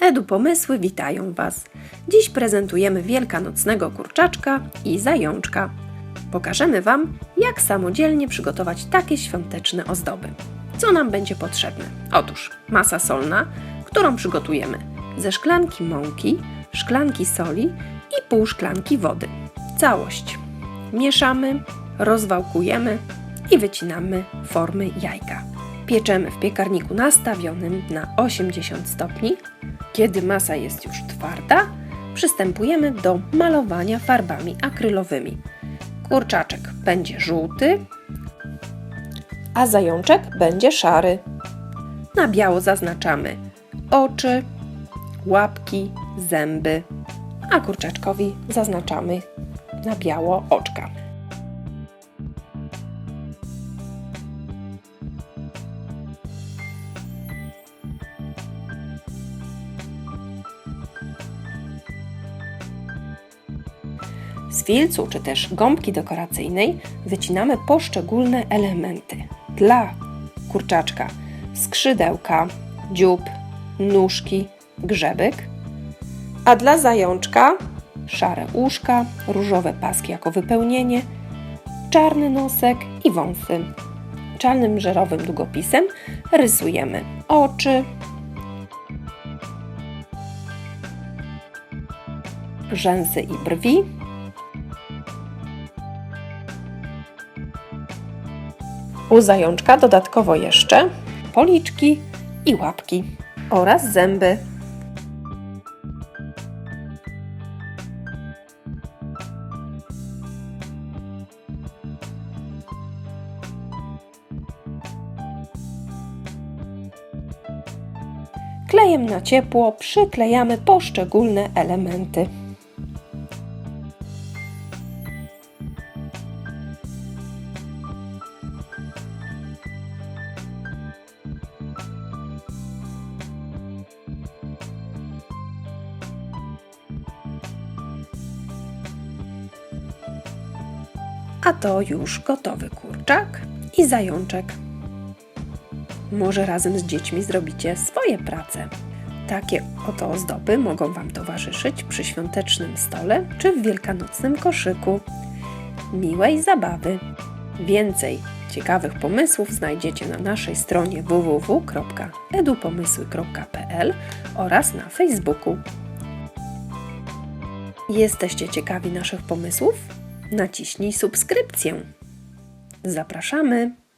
Edu Pomysły witają Was. Dziś prezentujemy wielkanocnego kurczaczka i zajączka. Pokażemy Wam, jak samodzielnie przygotować takie świąteczne ozdoby. Co nam będzie potrzebne? Otóż masa solna, którą przygotujemy ze szklanki mąki, szklanki soli i pół szklanki wody. Całość mieszamy, rozwałkujemy i wycinamy formy jajka. Pieczemy w piekarniku nastawionym na 80 stopni. Kiedy masa jest już twarda, przystępujemy do malowania farbami akrylowymi. Kurczaczek będzie żółty, a zajączek będzie szary. Na biało zaznaczamy oczy, łapki, zęby, a kurczaczkowi zaznaczamy na biało oczka. Z filcu czy też gąbki dekoracyjnej wycinamy poszczególne elementy. Dla kurczaczka skrzydełka, dziób, nóżki, grzebek, a dla zajączka szare uszka, różowe paski jako wypełnienie, czarny nosek i wąsy. Czarnym żerowym długopisem rysujemy oczy, rzęsy i brwi, U zajączka dodatkowo jeszcze policzki i łapki oraz zęby. Klejem na ciepło przyklejamy poszczególne elementy. A to już gotowy kurczak i zajączek. Może razem z dziećmi zrobicie swoje prace. Takie oto ozdoby mogą Wam towarzyszyć przy świątecznym stole czy w wielkanocnym koszyku. Miłej zabawy! Więcej ciekawych pomysłów znajdziecie na naszej stronie www.edupomysły.pl oraz na Facebooku. Jesteście ciekawi naszych pomysłów? Naciśnij subskrypcję. Zapraszamy!